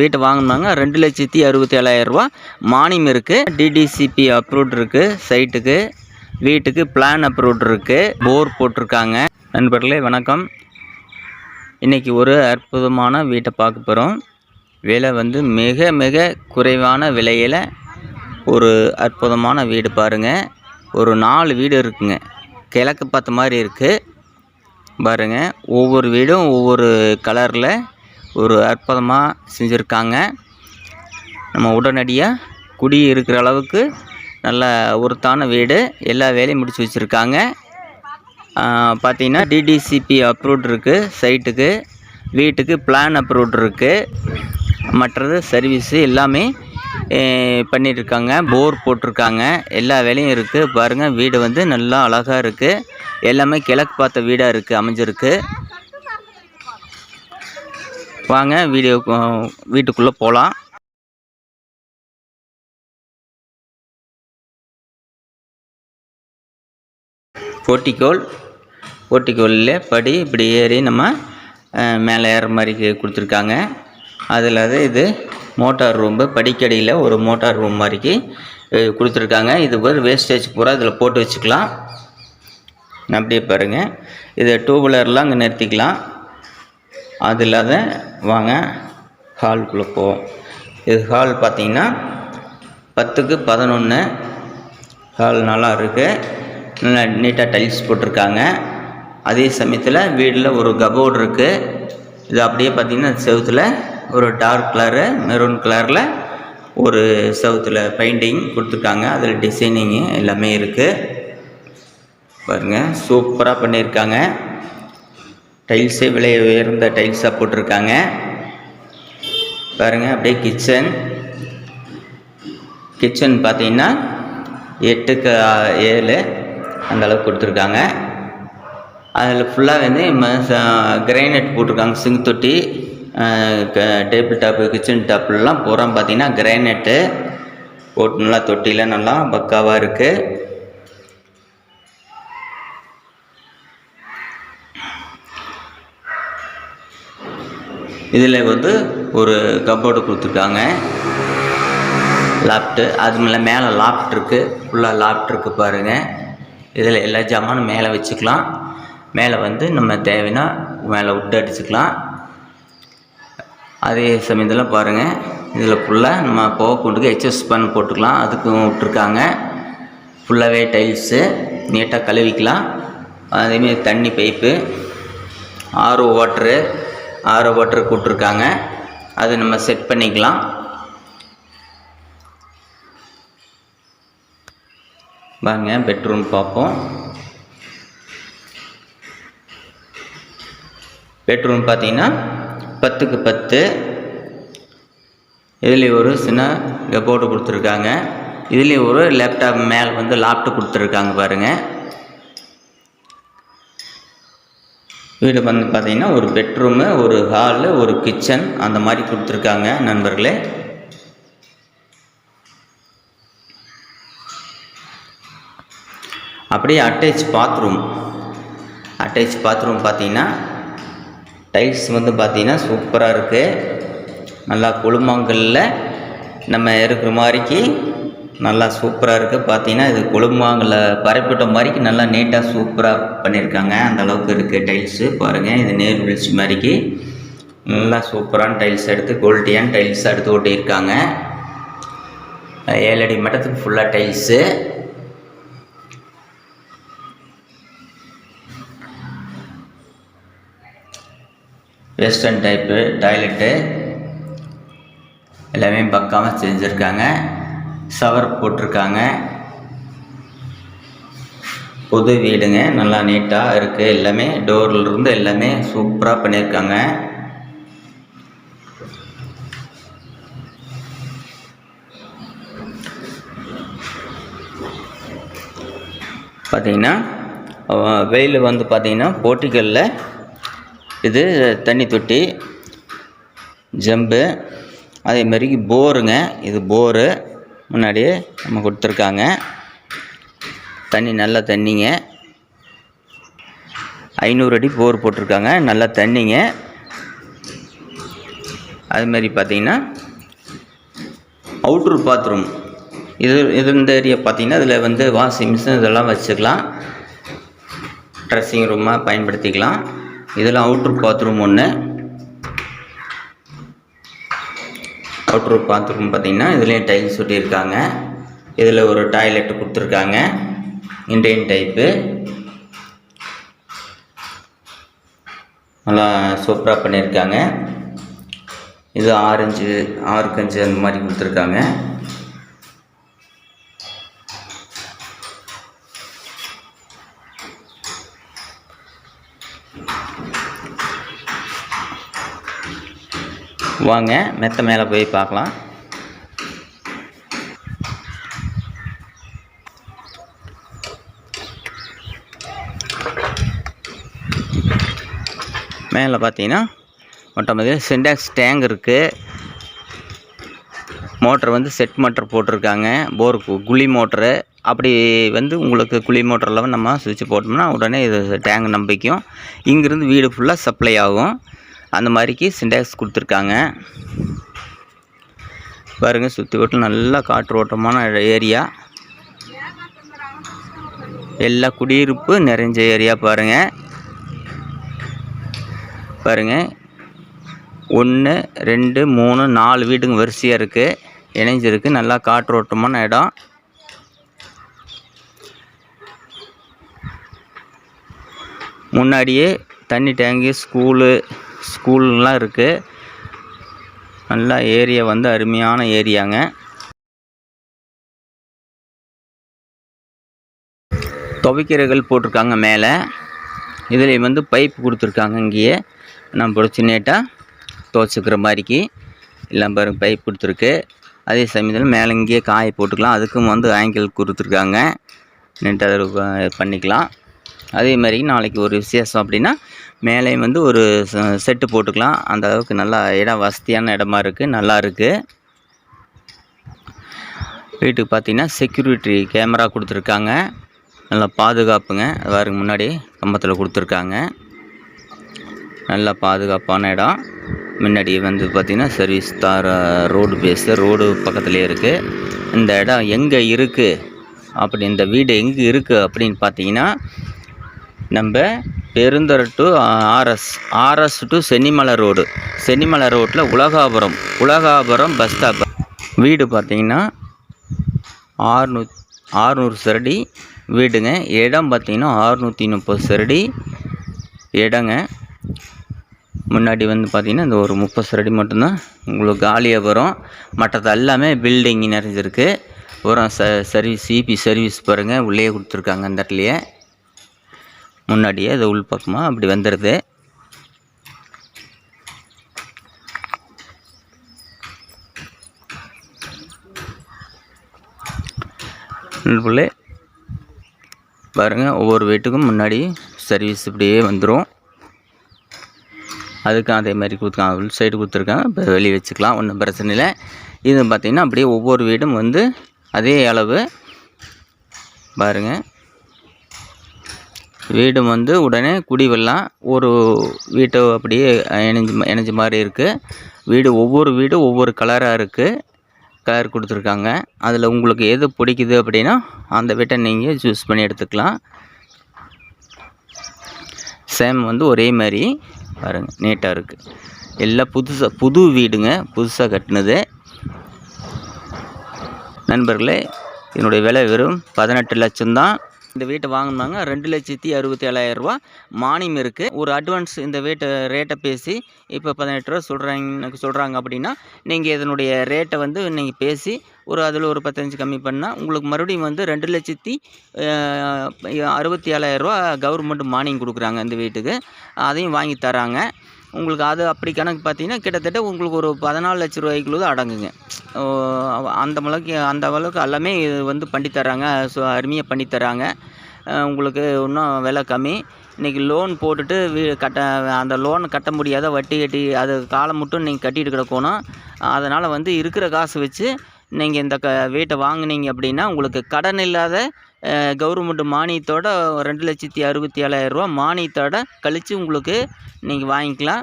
வீட்டை வாங்கினாங்க. ரெண்டு லட்சத்தி அறுபத்தி ஏழாயிரரூபா மானியம் இருக்குது டிடிசிபி அப்ரூவ்ட் இருக்குது சைட்டுக்கு வீட்டுக்கு பிளான் அப்ரூவ்ட் இருக்குது போர் போட்டிருக்காங்க. நண்பர்களே வணக்கம். இன்றைக்கி ஒரு அற்புதமான வீட்டை பார்க்க போகிறோம் விலை வந்து மிக மிக குறைவான விலையில் ஒரு அற்புதமான வீடு பாருங்கள் ஒரு நாலு வீடு இருக்குங்க. கிழக்கு பார்த்த மாதிரி இருக்குது பாருங்க. ஒவ்வொரு வீடும் ஒவ்வொரு கலரில் ஒரு அற்புதமாக செஞ்சுருக்காங்க. நம்ம உடனடியாக குடி இருக்கிற அளவுக்கு நல்ல ஒருத்தான வீடு எல்லா வேலையும் முடித்து வச்சுருக்காங்க. பார்த்தீங்கன்னா டிடிசிபி அப்ரூவ்ட் இருக்குது சைட்டுக்கு வீட்டுக்கு பிளான் அப்ரூவ்ட் இருக்குது மற்றது சர்வீஸு எல்லாமே பண்ணிகிட்ருக்காங்க போர் போட்டிருக்காங்க. எல்லா வேலையும் இருக்குது பாருங்கள் வீடு வந்து நல்லா அழகாக இருக்குது எல்லாமே கிழக்கு பார்த்த வீடாக இருக்குது அமைஞ்சிருக்கு. வாங்க வீடியோ வீட்டுக்குள்ளே போகலாம் போட்டிக்கோள் போட்டிக்கோளில் படி இப்படி ஏறி நம்ம மேலே ஏற மாதிரி கொடுத்துருக்காங்க. அதில் அது இது மோட்டார் ரூம்பு படிக்கடியில் ஒரு மோட்டார் ரூம் மாதிரிக்கு கொடுத்துருக்காங்க. இது ஒரு வேஸ்டேஜ் பூரா இதில் போட்டு வச்சுக்கலாம். அப்படியே பாருங்கள் இதை டூ வீலர்லாம் அங்கே நிறுத்திக்கலாம். அது இல்லாத வாங்க ஹால்குள்ளே போவோம். இது ஹால் பார்த்தீங்கன்னா பத்துக்கு பதினொன்று ஹால் நல்லா இருக்குது நல்லா நீட்டாக டைல்ஸ் போட்டிருக்காங்க. அதே சமயத்தில் வீட்டில் ஒரு கபோர்டு இருக்குது இது அப்படியே பார்த்தீங்கன்னா செவுத்தில் ஒரு டார்க் கலரு மெரூன் கலரில் ஒரு செவுத்தில் பெயிண்டிங் கொடுத்துருக்காங்க. அதில் டிசைனிங்கு எல்லாமே இருக்குது பாருங்கள் சூப்பராக பண்ணியிருக்காங்க. டைல்ஸே விலை உயர்ந்த டைல்ஸாக போட்டிருக்காங்க. பாருங்கள் அப்படியே கிச்சன் கிச்சன் பார்த்தீங்கன்னா எட்டுக்கு ஏழு அந்த அளவுக்கு கொடுத்துருக்காங்க. அதில் ஃபுல்லாக வந்து கிரைனைட் போட்டிருக்காங்க. சிங்க் தொட்டி டேபிள் டாப்பு கிச்சன் டாப்லாம் பூரா பார்த்தீங்கன்னா கிரைனைட்டு போட்டு நல்லா தொட்டியில் நல்லா பக்காவாக இருக்குது இதில் வந்து ஒரு கப்போர்டு கொடுத்துருக்காங்க. லாப்ட்டு அது மேலே மேலே லாப்ட் இருக்குது ஃபுல்லாக லாப்ட் இருக்குது பாருங்கள் இதில் எல்லா ஜாமானும் மேலே வச்சுக்கலாம். மேலே வந்து நம்ம தேவைன்னா மேலே விட்டு அடிச்சுக்கலாம். அதே சமயத்தில் பாருங்கள் இதில் ஃபுல்லாக நம்ம போக கொண்டுக்கு ஹெச்எஸ் பண்ண போட்டுக்கலாம். அதுக்கும் விட்ருக்காங்க ஃபுல்லாகவே டைல்ஸு நீட்டாக கழுவிக்கலாம். அதேமாரி தண்ணி பைப்பு ஆர்ஓ வாட்ரு ஆரோ பட்டர் கூட்டிருக்காங்க. அது நம்ம செட் பண்ணிக்கலாம். வாங்க பெட்ரூம் பார்ப்போம். பெட்ரூம் பார்த்தீங்கன்னா பத்துக்கு பத்து. இதில் ஒரு சின்ன கபோர்டு கொடுத்துருக்காங்க. இதுலேயும் ஒரு லேப்டாப் மேலே வந்து லேப்டாப் கொடுத்துருக்காங்க பாருங்கள் வீடு வந்து பார்த்திங்கன்னா ஒரு பெட்ரூமு ஒரு ஹாலு ஒரு கிச்சன் அந்த மாதிரி கொடுத்துருக்காங்க நண்பர்களே. அப்படியே அட்டாச் பாத்ரூம் அட்டாச் பாத்ரூம் பார்த்திங்கன்னா டைல்ஸ் வந்து பார்த்தீங்கன்னா சூப்பராக இருக்குது நல்லா குழுமங்களில் நம்ம இருக்கிற மாதிரிக்கு நல்லா சூப்பராக இருக்குது பார்த்தீங்கன்னா இது குளுமாங்கல்ல பரப்பிட்ட மாதிரிக்கு நல்லா நீட்டாக சூப்பராக பண்ணியிருக்காங்க அந்த அளவுக்கு இருக்குது டைல்ஸு பாருங்கள் இது நேர் வீழ்ச்சி மாதிரிக்கு நல்லா சூப்பரான டைல்ஸ் எடுத்து குவாலிட்டியான டைல்ஸ் எடுத்து ஓட்டியிருக்காங்க ஏழடி மட்டத்துக்கு ஃபுல்லாக டைல்ஸு வெஸ்டர்ன் டைப்பு டாய்லெட்டு எல்லாமே பக்காமல் செஞ்சுருக்காங்க. ஷவர் போட்டிருக்காங்க. புது வீடுங்க நல்லா நீட்டாக இருக்குது எல்லாமே டோர்லேருந்து எல்லாமே சூப்பராக பண்ணியிருக்காங்க பார்த்தீங்கன்னா வெயில் வந்து பார்த்திங்கன்னா போட்டிகளில் இது தண்ணி தொட்டி ஜம்பு அதே மாதிரி போருங்க. இது போரு. முன்னாடியே நம்ம கொடுத்துருக்காங்க. தண்ணி நல்ல தண்ணிங்க. ஐநூறு அடி போர் போட்டிருக்காங்க. நல்ல தண்ணிங்க. அதுமாரி பார்த்தீங்கன்னா அவுட்ரு பாத்ரூம் இது இது இந்த ஏரியா பார்த்தீங்கன்னா இதில் வந்து வாஷிங் மிஷின் இதெல்லாம் வச்சுக்கலாம். ட்ரெஸ்ஸிங் ரூமாக பயன்படுத்திக்கலாம். இதில் அவுட்ரு பாத்ரூம் ஒன்று அவுட்ரு பாத்ரூம் பார்த்திங்கன்னா இதுலேயும் டைல்ஸ் ஒட்டியிருக்காங்க. இதில் ஒரு டாய்லெட் கொடுத்துருக்காங்க. Indian type. நல்லா சூப்பராக பண்ணியிருக்காங்க. இது ஆரஞ்சு ஆறுக்கஞ்சு அந்த மாதிரி கொடுத்துருக்காங்க. வாங்க மெத்த மேலே போய் பார்க்கலாம். மேலே பார்த்தீங்கன்னா மொட்டமொதல் சிண்டாக்ஸ் டேங்க் இருக்குது மோட்டர் வந்து செட் மோட்டர் போட்டிருக்காங்க. போர் குழி மோட்ரு அப்படி வந்து உங்களுக்கு குழி மோட்டரில் நம்ம சுவிட்ச் போட்டோம்னா உடனே இது டேங்க் நம்பிக்கும் இங்கேருந்து வீடு ஃபுல்லாக சப்ளை ஆகும். அந்த மாதிரிக்கு சிண்டாக்ஸ் கொடுத்துருக்காங்க. பாருங்கள் சுற்றி வட்டம் நல்லா காற்றோட்டமான ஏரியா. எல்லா குடியிருப்பு நிறைஞ்ச ஏரியா பாருங்கள் பாருங்கள் ஒன்று ரெண்டு மூணு நாலு வீடுங்க வரிசையாக இருக்குது இணைஞ்சிருக்கு நல்லா காற்றோட்டமான இடம். முன்னாடியே தண்ணி டேங்கு ஸ்கூலு ஸ்கூல்லாம் இருக்குது நல்லா ஏரியா வந்து அருமையான ஏரியாங்க. துவைக்கிறகள் போட்டிருக்காங்க மேலே. இதில் வந்து பைப் கொடுத்துருக்காங்க இங்கேயே. நம்ம பிடிச்சி நீட்டாக துவைச்சிக்கிற மாதிரிக்கு. எல்லாம் பாருங்க பைப் கொடுத்துருக்கு. அதே சமயத்தில் மேலே இங்கேயே காய போட்டுக்கலாம். அதுக்கும் வந்து ஆங்கிள் கொடுத்துருக்காங்க. நீட்டாக பண்ணிக்கலாம். அதே மாதிரி நாளைக்கு ஒரு விசேஷம் அப்படின்னா மேலேயும் வந்து ஒரு செட்டு போட்டுக்கலாம். அந்த அளவுக்கு நல்லா இடம் வசதியான இடமா இருக்குது நல்லா இருக்குது வீட்டுக்கு பார்த்தீங்கன்னா செக்யூரிட்டி கேமரா கொடுத்துருக்காங்க. நல்லா பாதுகாப்புங்க. அது முன்னாடி கம்பத்தில் கொடுத்துருக்காங்க. நல்லா பாதுகாப்பான இடம். முன்னாடி வந்து பார்த்திங்கன்னா சர்வீஸ் தார ரோடு பேஸு ரோடு பக்கத்துலேயே இருக்குது இந்த இடம் எங்கே இருக்குது அப்படி இந்த வீடு எங்கே இருக்குது அப்படின்னு பார்த்தீங்கன்னா நம்ம Perundurai to RS. RS to Chennimalai road. Chennimalai ரோட்டில் உலகாபுரம். Ulagapuram bus stop. வீடு பார்த்தீங்கன்னா ஆறுநூ ஆறுநூறு சரடி வீடுங்க. இடம் பார்த்தீங்கன்னா ஆறுநூற்றி முப்பது சரடி இடங்க. முன்னாடி வந்து பார்த்தீங்கன்னா இந்த ஒரு முப்பது சரடி மட்டும்தான் உங்களுக்கு காலியாக வரும். மற்றது எல்லாமே பில்டிங் நிறைஞ்சிருக்கு. அப்புறம் ச சர்வீஸ் சிபி சர்வீஸ் பாருங்கள் உள்ளே கொடுத்துருக்காங்க அந்த இடத்துலையே. முன்னாடியே அது உள் பக்கமாக அப்படி வந்துடுது உள்ளே பாருங்கள் ஒவ்வொரு வீட்டுக்கும் முன்னாடி சர்வீஸ் இப்படியே வந்துடும் அதுக்கும் அதே மாதிரி கொடுத்துருக்காங்க உள் சைடு கொடுத்துருக்காங்க இப்போ வெளியே வச்சுக்கலாம் ஒன்றும் பிரச்சனை இல்லை. இது பார்த்திங்கன்னா அப்படியே ஒவ்வொரு வீடும் வந்து அதே அளவு. பாருங்க வீடு வந்து உடனே குடி வரலாம் ஒரு வீட்டை அப்படியே இணைஞ்சு இணைஞ்ச மாதிரி இருக்குது வீடு ஒவ்வொரு வீடும் ஒவ்வொரு கலராக இருக்குது கலர் கொடுத்துருக்காங்க. அதில் உங்களுக்கு எது பிடிக்குது அப்படின்னா அந்த வீட்டை நீங்கள் சூஸ் பண்ணி எடுத்துக்கலாம். சேம் வந்து ஒரே மாதிரி. பாருங்கள் நீட்டாக இருக்குது எல்லாம் புதுசாக புது வீடுங்க புதுசாக கட்டினது. நண்பர்களே என்னுடைய விலை வெறும் பதினெட்டு லட்சம் தான் இந்த வீட்டை வாங்கினாங்க. ரெண்டு லட்சத்தி அறுபத்தி ஏழாயிரரூபா மானியம் இருக்குது ஒரு அட்வான்ஸ் இந்த வீட்டை ரேட்டை பேசி இப்போ பதினெட்டு ரூபா சொல்கிறாங்க சொல்கிறாங்க அப்படின்னா நீங்கள் இதனுடைய ரேட்டை வந்து நீங்கள் பேசி ஒரு அதில் ஒரு பத்தஞ்சு கம்மி பண்ணால் உங்களுக்கு மறுபடியும் வந்து ரெண்டு லட்சத்தி அறுபத்தி ஏழாயிரரூவா கவர்மெண்ட் மானியம் கொடுக்குறாங்க இந்த வீட்டுக்கு. அதையும் வாங்கி தராங்க. உங்களுக்கு அது அப்படி கணக்கு பார்த்தீங்கன்னா கிட்டத்தட்ட உங்களுக்கு ஒரு பதினாலு லட்ச ரூபாய்க்குள்ளது அடங்குங்க. அந்த அளவுக்கு அந்த அளவுக்கு எல்லாமே இது வந்து பண்ணி தராங்க ஸோ அருமையாக பண்ணித்தராங்க உங்களுக்கு இன்னும் விலை கம்மி. இன்றைக்கி லோன் போட்டுட்டு வீ கட்ட அந்த லோன் கட்ட முடியாத வட்டி கட்டி அது காலம் மட்டும் நீங்கள் கட்டிட்டு கிடக்கணும். அதனால் வந்து இருக்கிற காசு வச்சு நீங்கள் இந்த க வீட்டை வாங்குனீங்க அப்படின்னா உங்களுக்கு கடன் இல்லாத கவர்மெண்ட் மானியத்தோட ரெண்டு லட்சத்தி அறுபத்தி ஏழாயிரரூவா மானியத்தோட கழித்து உங்களுக்கு நீங்கள் வாங்கிக்கலாம்.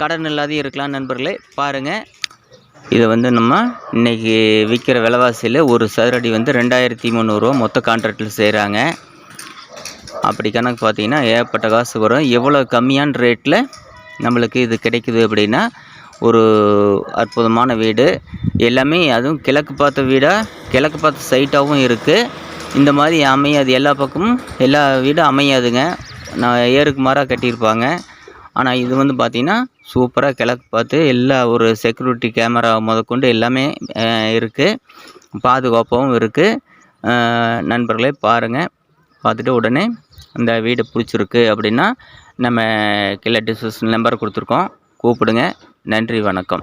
கடன் இல்லாத இருக்கலாம் நண்பர்களே. பாருங்கள் இதை வந்து நம்ம இன்றைக்கி விற்கிற விலைவாசியில் ஒரு சதுரடி வந்து ரெண்டாயிரத்தி முந்நூறுரூவா மொத்த கான்ட்ராக்டில் செய்கிறாங்க அப்படி கணக்கு பார்த்தீங்கன்னா ஏகப்பட்ட காசு வரும். எவ்வளோ கம்மியான ரேட்டில் நம்மளுக்கு இது கிடைக்குது அப்படின்னா ஒரு அற்புதமான வீடு. எல்லாமே அதுவும் கிழக்கு பார்த்த வீடாக கிழக்கு பார்த்த சைட்டாகவும் இருக்குது இந்த மாதிரி அமையாது எல்லா பக்கமும் எல்லா வீடும் அமையாதுங்க. நான் ஏருக்கு மாறாக கட்டியிருப்பாங்க. ஆனால் இது வந்து பார்த்திங்கன்னா சூப்பராக கிழக்கு பார்த்து எல்லா ஒரு செக்யூரிட்டி கேமரா முதற்கொண்டு எல்லாமே இருக்குது பாதுகாப்பாகவும் இருக்குது நண்பர்களே பாருங்கள் பார்த்துட்டு உடனே இந்த வீடு பிடிச்சிருக்கு அப்படின்னா நம்ம கீழே டிஸ்கிரிப்ஷன் நம்பர் கொடுத்துருக்கோம். கூப்பிடுங்க. நன்றி வணக்கம்.